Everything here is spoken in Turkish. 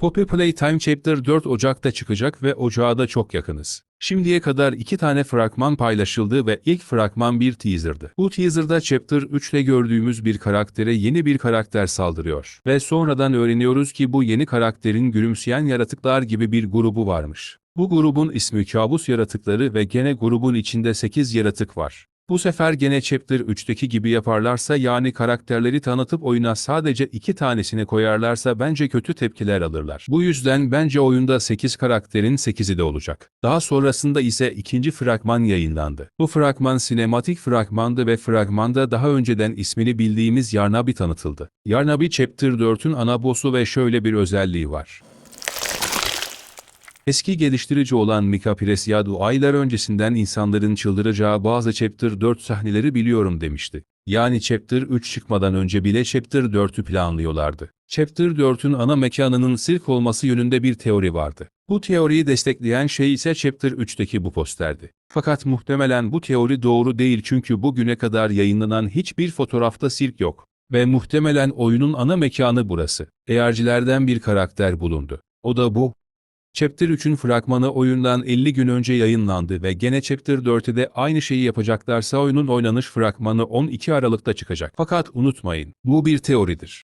Poppy Playtime Chapter 4 Ocak'ta çıkacak ve ocağa da çok yakınız. Şimdiye kadar iki tane fragman paylaşıldı ve ilk fragman bir teaserdı. Bu teaserda Chapter 3'te gördüğümüz bir karaktere yeni bir karakter saldırıyor. Ve sonradan öğreniyoruz ki bu yeni karakterin gülümseyen yaratıklar gibi bir grubu varmış. Bu grubun ismi kabus yaratıkları ve gene grubun içinde 8 yaratık var. Bu sefer gene Chapter 3'teki gibi yaparlarsa yani karakterleri tanıtıp oyuna sadece iki tanesini koyarlarsa bence kötü tepkiler alırlar. Bu yüzden bence oyunda 8 karakterin 8'i de olacak. Daha sonrasında ise ikinci fragman yayınlandı. Bu fragman sinematik fragmandı ve fragmanda daha önceden ismini bildiğimiz Yarnabi tanıtıldı. Yarnabi Chapter 4'ün ana boss'u ve şöyle bir özelliği var. Eski geliştirici olan Mika Preciado aylar öncesinden insanların çıldıracağı bazı Chapter 4 sahneleri biliyorum demişti. Yani Chapter 3 çıkmadan önce bile Chapter 4'ü planlıyorlardı. Chapter 4'ün ana mekanının sirk olması yönünde bir teori vardı. Bu teoriyi destekleyen şey ise Chapter 3'teki bu posterdi. Fakat muhtemelen bu teori doğru değil çünkü bugüne kadar yayınlanan hiçbir fotoğrafta sirk yok. Ve muhtemelen oyunun ana mekanı burası. Eğercilerden bir karakter bulundu. O da bu. Chapter 3'ün fragmanı oyundan 50 gün önce yayınlandı ve gene Chapter 4'e de aynı şeyi yapacaklarsa oyunun oynanış fragmanı 12 Aralık'ta çıkacak. Fakat unutmayın, bu bir teoridir.